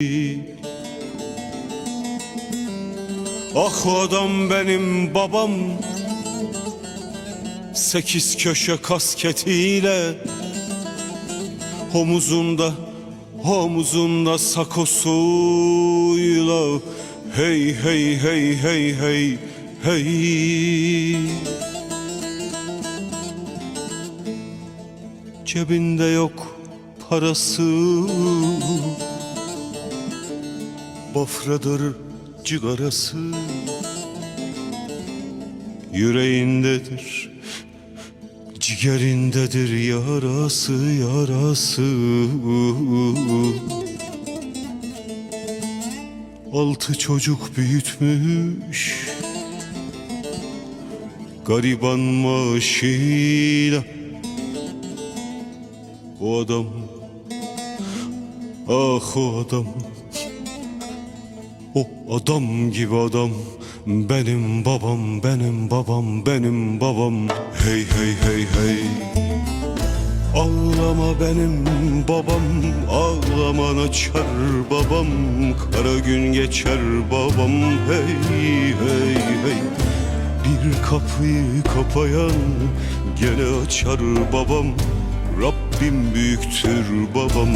Ah o adam benim babam Sekiz köşe kasketiyle Omuzunda Omuzunda sakosuyla Hey hey hey hey hey hey. Cebinde yok parası Bafradır cigarası. Yüreğindedir Ciğerindedir yarası yarası. Altı çocuk büyütmüş Gariban maaşıyla. O adam Ah o adam o adam gibi adam. Benim babam benim babam benim babam. Hey hey hey hey. Ağlama benim babam. Ağlaman açar babam. Kara gün geçer babam. Hey hey hey. Bir kapıyı kapayan gene açar babam. Rabbim büyüktür babam